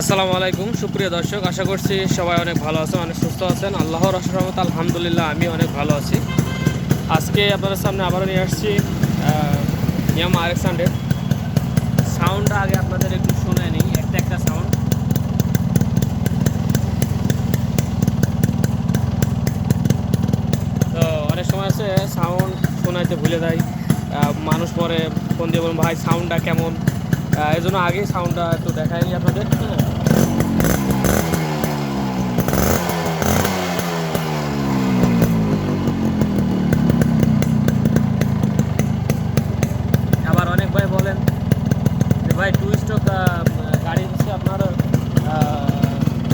আসসালামু আলাইকুম, সুপ্রিয় দর্শক, আশা করছি সবাই অনেক ভালো আছেন, অনেক সুস্থ আছেন। আল্লাহর রহমত, আলহামদুলিল্লাহ, আমি অনেক ভালো আছি। আজকে আপনাদের সামনে আবারও নিয়ে আসছি ইয়ামা আর এক্স হান্ড্রেড সাউন্ডটা আগে আপনাদের একটু শুনে নিই, একটা একটা সাউন্ড তো অনেক সময় আছে সাউন্ড শোনাইতে ভুলে যায় মানুষ পরে ফোন দিয়ে বলুন, ভাই সাউন্ডটা কেমন? এই জন্য আগেই সাউন্ডটা একটু দেখায়নি আপনাদের হ্যাঁ। আবার অনেক ভাই বলেন যে ভাই টু গাড়ি হচ্ছে আপনার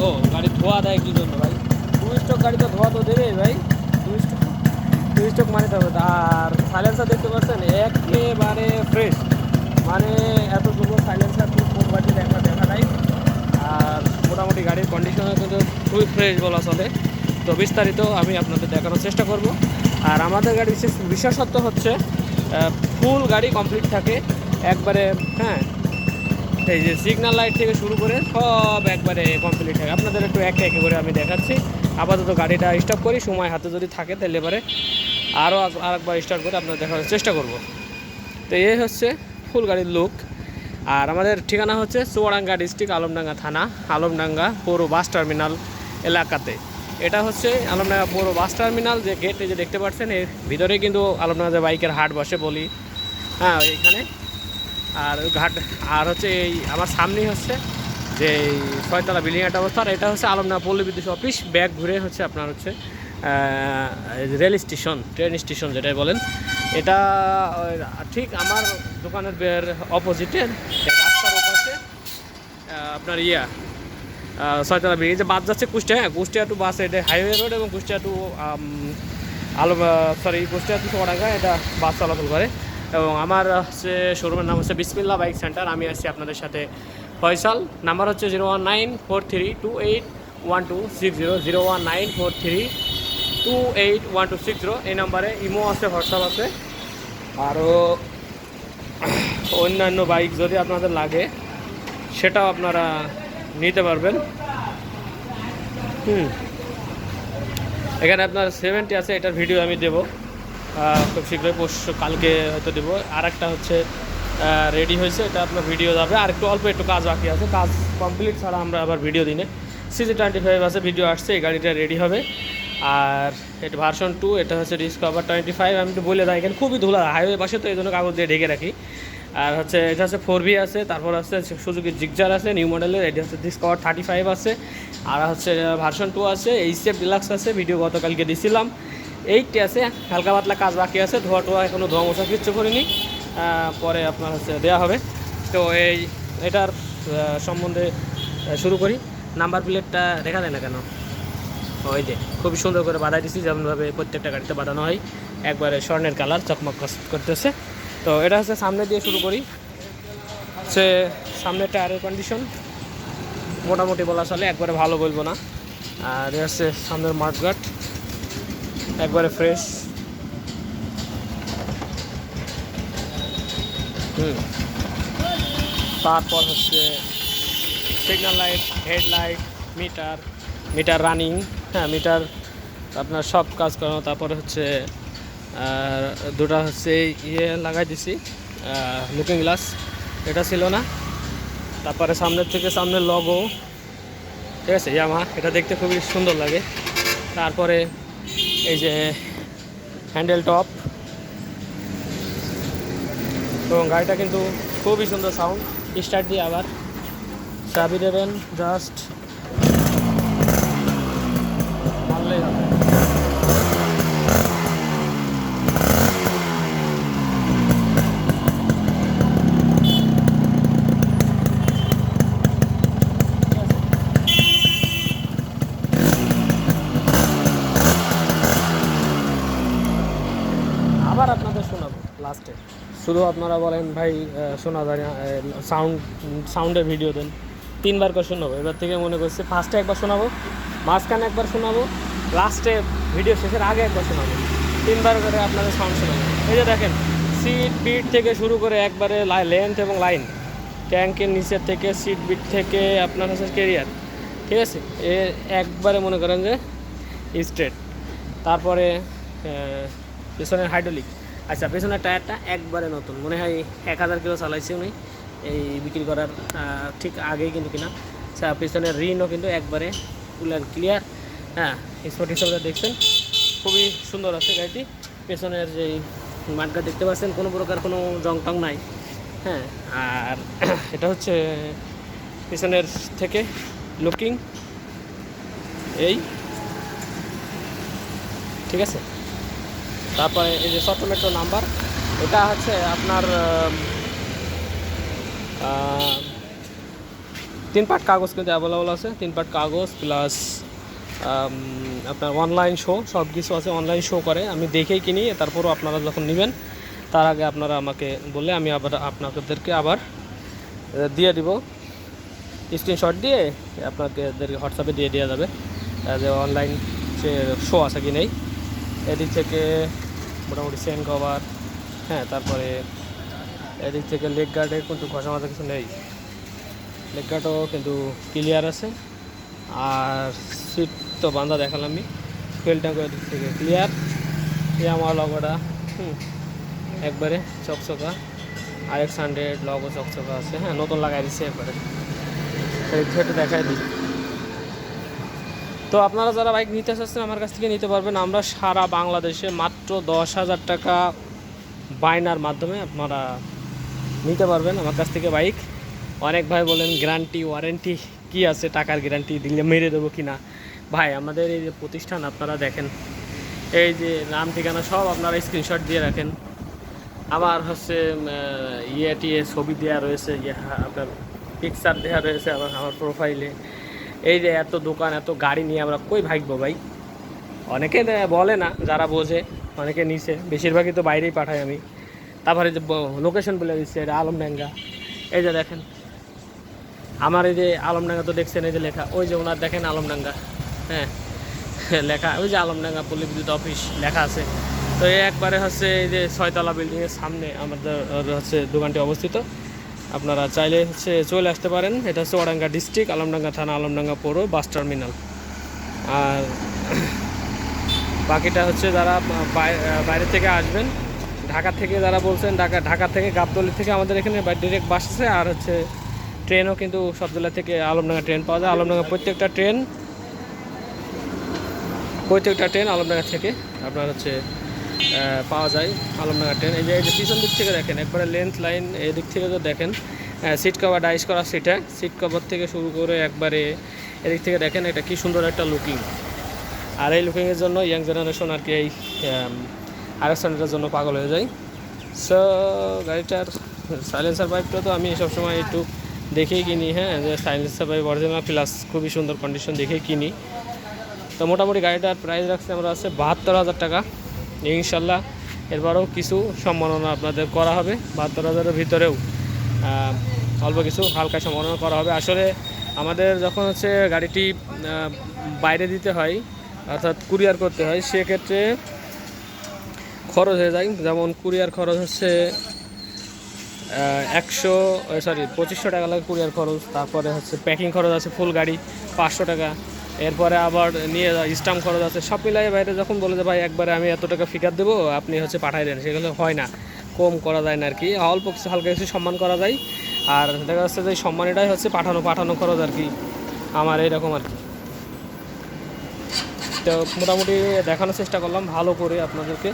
ও, গাড়ি ধোয়া দেয় কি জন্য ভাই? টু গাড়ি তো ধোয়া তো দেবে ভাই। টু স্টক টু স্টক মানে। আর সাইলেন্সার দেখতে পাচ্ছেন? একেবারে ফ্রেশ মানে এত দুটো সাইলেন্সার খুব কোন বাড়িতে দেখা দেখা নাই আর মোটামুটি গাড়ির কন্ডিশনও কিন্তু খুবই ফ্রেশ বলা চলে। তো বিস্তারিত আমি আপনাদের দেখানোর চেষ্টা করব। আর আমাদের গাড়ির বিশেষ বিশেষত্ব হচ্ছে ফুল গাড়ি কমপ্লিট থাকে, একবারে হ্যাঁ এই যে সিগন্যাল লাইট থেকে শুরু করে সব একবারে কমপ্লিট থাকে। আপনাদের একটু একে একে করে আমি দেখাচ্ছি। আপাতত গাড়িটা স্টপ করি, সময় হাতে যদি থাকে তাহলে এবারে আরও আরেকবার স্টার্ট করে আপনাদের দেখানোর চেষ্টা করব। তো এই হচ্ছে ফুল গাড়ির লুক আর আমাদের ঠিকানা হচ্ছে চুয়াডাঙ্গা ডিস্ট্রিক্ট আলমডাঙ্গা থানা, আলমডাঙ্গা পৌর বাস টার্মিনাল এলাকাতে। এটা হচ্ছে আলমডাঙ্গা পৌর বাস টার্মিনাল, যে গেট যে দেখতে পাচ্ছেন, এর ভিতরে কিন্তু আলমডাঙ্গা যে বাইকের হাট বসে বলি। হ্যাঁ এখানে আর ঘাট, আর হচ্ছে এই আমার সামনেই হচ্ছে যে এই ছয়তলা বিল্ডিং একটা অবস্থা, আর এটা হচ্ছে আলমডাঙ্গা পল্লী বিদ্যুৎ অফিস। ব্যাগ ঘুরে হচ্ছে আপনার হচ্ছে রেল স্টেশন, ট্রেন স্টেশন যেটাই বলেন। এটা ঠিক আমার দোকানের বের অপোজিটে রাস্তার ওপাশে আপনার ইয়া আহ, ছয়তলা ব্রিজ যে বাস যাচ্ছে কুষ্টিয়া হ্যাঁ কুষ্টিয়া টু বাস এটা হাইওয়ে রোড এবং কুষ্টিয়া টু আলো সরি কুষ্টিয়া টু চুয়াডাঙ্গা এটা বাস চলাচল করে। এবং আমার হচ্ছে শোরুমের নাম হচ্ছে বিসমিল্লা বাইক সেন্টার আমি আছি আপনাদের সাথে ফয়সাল। নাম্বার হচ্ছে zero one nine four three two eight one two six zero zero one nine four three two eight one two six zero এই নাম্বারে ইমো আছে, হোয়াটসঅ্যাপ আছে। আরও অন্যান্য বাইক যদি আপনাদের লাগে, সেটাও আপনারা নিতে পারবেন। হুম। এখানে আপনার সেভেন্টি আছে, এটার ভিডিও আমি দেবো। খুব শীঘ্রই পরশু কালকে হয়তো দেবো। আর একটা হচ্ছে রেডি হয়েছে, এটা আপনার ভিডিও যাবে। আর একটু অল্প একটু কাজ বাকি আছে। কাজ কমপ্লিট ছাড়া আমরা আবার ভিডিও দিনে। সিজি টোয়েন্টি ফাইভ আছে ভিডিও আসছে, এই গাড়িটা রেডি হবে। আর এটা ভার্সন টু এটা হচ্ছে ডিসকভার টোয়েন্টি ফাইভ আমি একটু বলে দিই, এখানে খুবই ধুলা হাইওয়ে পাশে তো এই জন্য কাগজ দিয়ে ঢেকে রাখি। আর হচ্ছে, এটা হচ্ছে ফোর বি আছে, তারপর হচ্ছে সুজুকি জিগজার আছে নিউ মডেলের এটা হচ্ছে ডিসকভার থার্টি ফাইভ আছে, আর হচ্ছে ভার্সন টু আছে এইচএফ ডিলাক্স আছে ভিডিও গতকালকে দিছিলাম। এইটটি আছে, হালকা পাতলা কাজ বাকি আছে, ধোয়া টোয়া এখনও ধোয়া মশা কিচ্ছু করিনি পরে আপনার হচ্ছে দেওয়া হবে। তো এই, এটার সম্বন্ধে শুরু করি। নাম্বার প্লেটটা দেখা যায় না কেন? ওই যে খুব সুন্দর করে বাঁধাই দিচ্ছি যেমনভাবে প্রত্যেকটা গাড়িতে বাঁধানো হয়। একবারে স্বর্ণের কালার, চকমক করতেছে। তো এটা হচ্ছে সামনে দিয়ে শুরু করি। হচ্ছে সামনে টায়ারের কন্ডিশন মোটামুটি বলা চলে, একবারে ভালো বলব না। আর হচ্ছে সামনের মাঠঘাট। একবারে ফ্রেশ হুম। তারপর হচ্ছে signal light headlight meter meter running হ্যাঁ মিটার, আপনার সব কাজ করানো, তারপরে হচ্ছে দুটা হচ্ছে ইয়ে লাগাই দিছি লুকিং গ্লাস এটা ছিল না। তারপরে সামনের থেকে সামনের লগো ঠিক আছে, ইয়ামা, এটা দেখতে খুবই সুন্দর লাগে। তারপরে এই যে হ্যান্ডেল টপ এবং গাড়িটা কিন্তু খুবই সুন্দর সাউন্ড স্টার্ট দিয়ে আবার। চাবি দেবেন জাস্ট মারলেই হবে আবার আপনাদের শোনাবো, লাস্টে। শুধু আপনারা বলেন, ভাই শোনা যায় সাউন্ড সাউন্ডের ভিডিও দেন। তিনবার করে শোনাবো। এবার থেকে মনে করছি, ফার্স্টে একবার শোনাবো, মাঝখানে একবার শোনাবো লাস্টে ভিডিও শেষের আগে একবার শোনাবো। তিনবার করে আপনাদের সাউন্ড শোনাবো। এই যে দেখেন সিট বিট থেকে শুরু করে একবারে লেন্থ এবং লাইন ট্যাঙ্কের নিচের থেকে সিট বিট থেকে আপনার হচ্ছে কেরিয়ার ঠিক আছে? এ একবারে মনে করেন যে স্ট্রেট তারপরে পেছনের হাইড্রোলিক আচ্ছা পেছনের টায়ারটা একবারে নতুন। মনে হয় এক হাজার কিলো চালাইছে উনি। এই বিক্রি করার ঠিক আগেই কিন্তু কিনা। আচ্ছা পেছনের রিনও কিন্তু একবারে ফুল ক্লিয়ার হ্যাঁ স্পট হিসাবে দেখছেন। খুবই সুন্দর আছে গাড়িটি। পেছনের যে মাঠটা দেখতে পাচ্ছেন, কোনো প্রকার কোনো জং টং নাই। হ্যাঁ আর এটা হচ্ছে পেছনের থেকে লুকিং এই। ঠিক আছে? তারপরে এই যে সফট মেট্রো নাম্বার এটা হচ্ছে আপনার তিন পার্ট কাগজ কিন্তু অ্যাভেলেবল আছে। তিন পার্ট কাগজ প্লাস আপনার অনলাইন শো সব কিছু আছে অনলাইন শো করে। আমি দেখেই কিনি, তারপরও আপনারা যখন নেবেন, তার আগে আপনারা আমাকে বললে আমি আবার আপনাদেরকে আবার দিয়ে দিব। স্ক্রিনশট দিয়ে আপনাকে হোয়াটসঅ্যাপে দিয়ে দেওয়া যাবে যে অনলাইন যে শো আছে কি নেই। এদিক থেকে মোটামুটি সেন কভার হ্যাঁ তারপরে এদিক থেকে লেগ গার্ডের কিন্তু ঘষা মাজা কিছু নেই। লেগ গার্ডও কিন্তু ক্লিয়ার আছে। আর সিট তো বান্ধা আমি। ফুয়েল ট্যাঙ্ক দিক থেকে ক্লিয়ার আমার লগোটা হুম, একবারে চকচকা। আর এক্স হান্ড্রেড লগো চকচকা আছে হ্যাঁ নতুন লাগাই দিচ্ছে একবারে। থেকে দেখাই দিই। তো আপনারা যারা বাইক নিতে চাচ্ছেন, আমার কাছ থেকে নিতে পারবেন। আমরা সারা বাংলাদেশে মাত্র দশ হাজার টাকা বায়নার মাধ্যমে আপনারা নিতে পারবেন। আমার কাছ থেকে বাইক অনেক ভাই বলেন গ্যারান্টি ওয়ারেন্টি কি আছে টাকার গ্যারান্টি দিলে মেরে দেবো কি না ভাই, আমাদের এই যে প্রতিষ্ঠান, আপনারা দেখেন। এই যে নাম ঠিকানা সব আপনারা স্ক্রিনশট দিয়ে রাখেন। আমার হচ্ছে ইয়ে টিয়ে ছবি দেওয়া রয়েছে ইয়ে আপনার পিকচার দেওয়া রয়েছে আমার আমার প্রোফাইলে এই যে এত দোকান, এত গাড়ি নিয়ে আমরা কই ভাগবো ভাই? অনেকে বলে না, যারা বোঝে, অনেকে নিছে। বেশিরভাগই তো বাইরেই পাঠাই আমি। তারপরে যে লোকেশন বলে দিচ্ছে এটা আলমডাঙ্গা। এই যে দেখেন আমার এই যে আলমডাঙ্গা তো দেখছেন, এই যে লেখা, ওই যে ওনার দেখেন আলমডাঙ্গা হ্যাঁ লেখা, ওই যে আলমডাঙ্গা পল্লী বিদ্যুৎ অফিস লেখা আছে। তো এই একবারে হচ্ছে এই যে ছয়তলা বিল্ডিংয়ের সামনে আমাদের হচ্ছে দোকানটি অবস্থিত। আপনারা চাইলে হচ্ছে চলে আসতে পারেন, এটা হচ্ছে ওরাঙ্গা ডিস্ট্রিক্ট, আলমডাঙ্গা থানা, আলমডাঙ্গা পৌর, বাস টার্মিনাল। আর বাকিটা হচ্ছে যারা বাই- বাইরে থেকে আসবেন, ঢাকা থেকে যারা বলছেন, ঢাকা ঢাকা থেকে গাবতলি থেকে আমাদের এখানে ডিরেক্ট বাস আছে, আর হচ্ছে ট্রেনও কিন্তু সব জেলা থেকে আলমডাঙ্গা ট্রেন পাওয়া যায়। আলমডাঙ্গা প্রত্যেকটা ট্রেন প্রত্যেকটা ট্রেন আলমডাঙ্গা থেকে আপনার হচ্ছে পাওয়া যায় আলমডাঙ্গা ট্রেন। এই যে এই যে পিছন দিক থেকে দেখেন, একবারে লেন্থ লাইন এই দিক থেকে তো দেখেন সিট কভার ডাইস করা সিটে সিট কভার থেকে শুরু করে একবারে এদিক থেকে দেখেন এটা কি সুন্দর একটা লুকিং আর এই লুকিংয়ের জন্য ইয়াং জেনারেশন আর কি এই আর এর জন্য পাগল হয়ে যায়। সো গাড়িটার সাইলেন্সার পাইপটা তো আমি সবসময় একটু দেখেই কিনি হ্যাঁ সাইলেন্সার পাইপ অরিজিনাল প্লাস খুবই সুন্দর কন্ডিশন দেখেই কিনি। তো মোটামুটি গাড়িটার প্রাইস রাখছে আমরা আছে বাহাত্তর হাজার টাকা। ইনশাল্লাহ এরপরেও কিছু সম্মাননা আপনাদের করা হবে, বাহাত্তর হাজারের ভিতরেও অল্প কিছু হালকা সম্মাননা করা হবে। আসলে আমাদের যখন হচ্ছে গাড়িটি বাইরে দিতে হয়, অর্থাৎ কুরিয়ার করতে হয়, সেক্ষেত্রে খরচ হয়ে যায়। যেমন কুরিয়ার খরচ হচ্ছে একশো সরি পঁচিশশো টাকা লাগে কুরিয়ার খরচ। তারপরে হচ্ছে প্যাকিং খরচ আছে ফুল গাড়ি, পাঁচশো টাকা। এরপরে আবার নিয়ে স্টাম্প খরচ আছে। সব মিলাই বাইরে যখন বলে যে, ভাই, একবারে আমি এত টাকা ফিকার দেবো, আপনি হচ্ছে পাঠাই দেন। সেগুলো হয় না। কম করা যায় না আর কি। অল্প কিছু, হালকা কিছু সম্মান করা যায়। আর দেখা যাচ্ছে যে, সম্মানটাই হচ্ছে পাঠানো পাঠানো খরচ আর কি। আমার এইরকম আর কি। তো মোটামুটি দেখানোর চেষ্টা করলাম, ভালো করে আপনাদেরকে।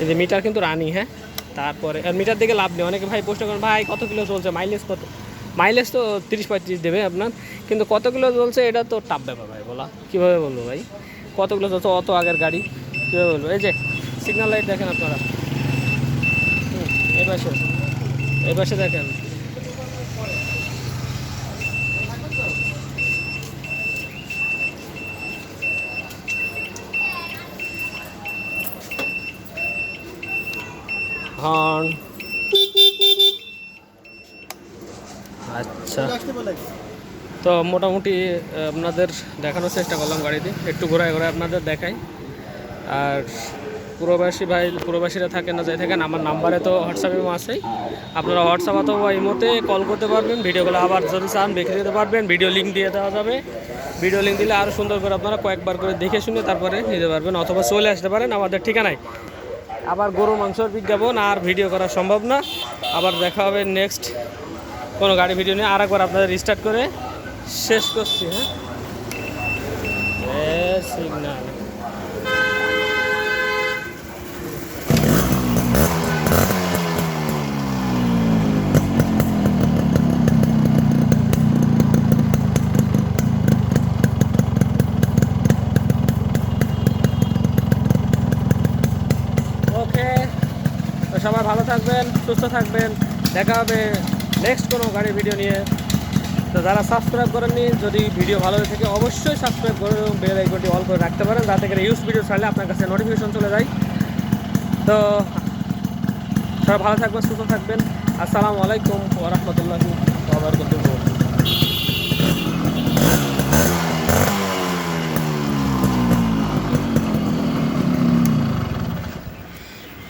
এই যে মিটার কিন্তু রানি হ্যাঁ? তারপরে মিটার দিকে লাভ নেই। অনেকে ভাই প্রশ্ন করেন, ভাই, কত কিলো চলছে? মাইলেজ কত? মাইলেজ তো তিরিশ পঁয়ত্রিশ দেবে আপনার। কিন্তু কত কিলো চলছে, এটা তো টাপ ব্যাপার ভাই, বলা। কীভাবে বলব ভাই? কত কিলো চলছে? অত আগের গাড়ি। কীভাবে বলব? এই যে সিগনাল লাইট দেখেন আপনারা। এই পাশে এই পাশে দেখেন হর্ন আচ্ছা তো মোটামুটি আপনাদের দেখানোর চেষ্টা করলাম গাড়িতে একটু ঘোরায় ঘোরায় আপনাদের দেখাই। আর প্রবাসী ভাই, প্রবাসীরা থাকেন না, যাই থাকেন, আমার নাম্বারে তো হোয়াটসঅ্যাপ ইমো আছেই। আপনারা হোয়াটসঅ্যাপ অথবা ইমোতে কল করতে পারবেন ভিডিওগুলো আবার যদি চান দেখে দিতে পারবেন ভিডিও লিঙ্ক দিয়ে দেওয়া যাবে। ভিডিও লিঙ্ক দিলে আরও সুন্দর করে আপনারা কয়েকবার করে দেখে শুনে তারপরে নিতে পারবেন অথবা চলে আসতে পারেন আমাদের ঠিকানায়। আবার গরু মাংসর বিজ্ঞাপন আর ভিডিও করা সম্ভব না। আবার দেখা হবে নেক্সট কোনো গাড়ি ভিডিও নিয়ে। আর একবার আপনাদের রিস্টার্ট করে শেষ করছি হ্যাঁ? সিগনাল ওকে সবাই ভালো থাকবেন, সুস্থ থাকবেন। দেখা হবে নেক্সট কোনো গাড়ির ভিডিও নিয়ে। তো যারা সাবস্ক্রাইব করেননি, যদি ভিডিও ভালো হয়ে থাকে, অবশ্যই সাবস্ক্রাইব করে এবং বেল আইকনটি অল করে রাখতে পারেন, যাতে করে ইউজ ভিডিও ছাড়লে আপনার কাছে নোটিফিকেশন চলে যায়। তো সবাই ভালো থাকবেন, সুস্থ থাকবেন। আসসালামু আলাইকুম ওরহমতুল্লাহি